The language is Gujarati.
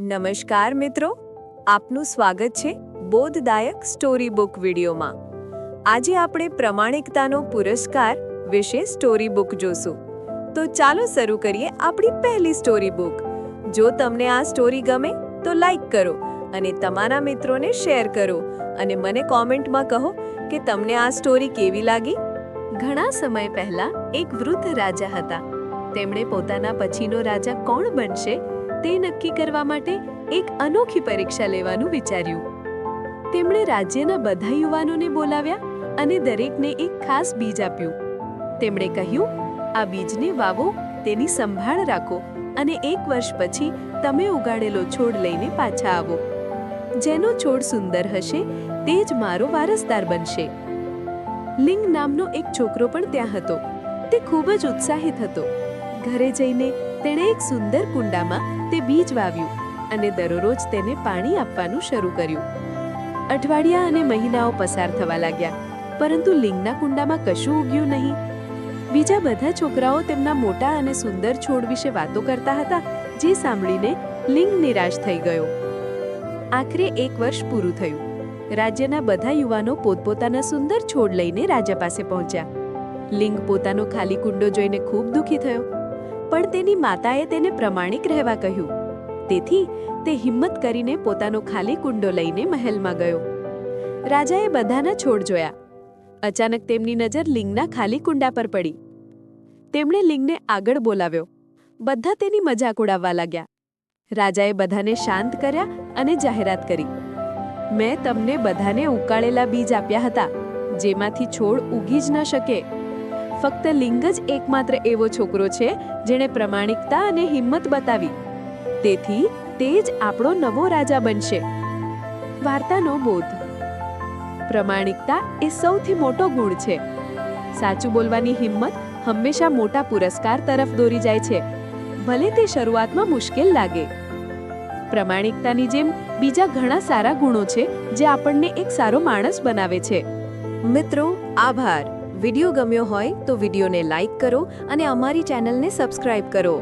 નમસ્કાર મિત્રો, આપનું સ્વાગત છે બોધદાયક સ્ટોરી બુક વિડીયોમાં. આજે આપણે પ્રમાણિકતાનો પુરસ્કાર વિશે સ્ટોરી બુક જોશું. તો ચાલો શરૂ કરીએ આપણી પહેલી સ્ટોરી બુક. જો તમને આ સ્ટોરી ગમે, તો લાઈક કરો અને તમારા મિત્રોને શેર કરો અને મને કોમેન્ટમાં કહો કે તમને આ સ્ટોરી કેવી લાગી. ઘણા સમય પહેલા એક વૃદ્ધ રાજા હતા. તેમણે પોતાના પછીનો રાજા કોણ બનશે તે નક્કી કરવા માટે એક અનોખી પરીક્ષા લેવાનું વિચાર્યું. તેમણે રાજ્યના બધા યુવાનોને બોલાવ્યા અને દરેકને એક ખાસ બીજ આપ્યું. તેમણે કહ્યું, આ બીજને વાવો, તેની સંભાળ રાખો અને એક વર્ષ પછી તમે ઉગાડેલો છોડ લઈને પાછા આવો. જેનો છોડ સુંદર હશે, તે જ મારો વારસદાર બનશે. લિંગ નામનો એક છોકરો પણ ત્યાં હતો. તે ખૂબ જ ઉત્સાહિત હતો. ઘરે જઈને તેણે એક સુંદર કુંડામાં તે બીજ વાવ્યું અને દરરોજ તેને પાણી આપવાનું શરૂ કર્યું. અઠવાડિયા અને મહિનાઓ પસાર થવા લાગ્યા, પરંતુ લિંગના કુંડામાં કશું ઉગ્યું નહીં. બીજા બધા છોકરાઓ તેમના મોટા અને સુંદર છોડ વિશે વાતો કરતા હતા, જે સાંભળીને લિંગ નિરાશ થઈ ગયો. આખરે એક વર્ષ પૂરું થયું. રાજ્યના બધા યુવાનો પોતપોતાના સુંદર છોડ લઈને રાજા પાસે પહોંચ્યા. લિંગ પોતાનો ખાલી કુંડો જોઈને ખૂબ દુઃખી થયો. પણ તેની માતાએ તેને પ્રમાણિક રહેવા કહ્યું. તેથી તે હિંમત કરીને પોતાનો ખાલી કુંડો લઈને મહેલમાં ગયો. રાજાએ બધાના છોડ જોયા. અચાનક તેમની નજર લિંગના ખાલી કુંડા પર પડી. તેમણે લિંગને આગળ બોલાવ્યો. બધા તેની મજાક ઉડાવવા લાગ્યા. રાજાએ બધાને શાંત કર્યા અને જાહેરાત કરી. મેં તમને બધાને ઉકાળેલા બીજ આપ્યા હતા, જેમાંથી છોડ ઉગી જ ન શકે. ફક્ત લિંગ જ એકમાત્ર એવો છોકરો છે જેણે પ્રમાણિકતા અને હિંમત બતાવી. તેથી તે જ આપણો નવો રાજા બનશે. વાર્તાનો બોધ. પ્રમાણિકતા એ સૌથી મોટો ગુણ છે. સાચું બોલવાની હિંમત હંમેશા મોટા પુરસ્કાર તરફ દોરી જાય છે. ભલે તે શરૂઆતમાં મુશ્કેલ લાગે. પ્રમાણિકતાની જેમ બીજા ઘણા સારા ગુણો છે જે આપણને એક સારો માણસ બનાવે છે. મિત્રો, આભાર. વિડિયો ગમ્યો હોય તો વિડીયોને લાઈક કરો અને અમારી ચેનલને સબસ્ક્રાઇબ કરો.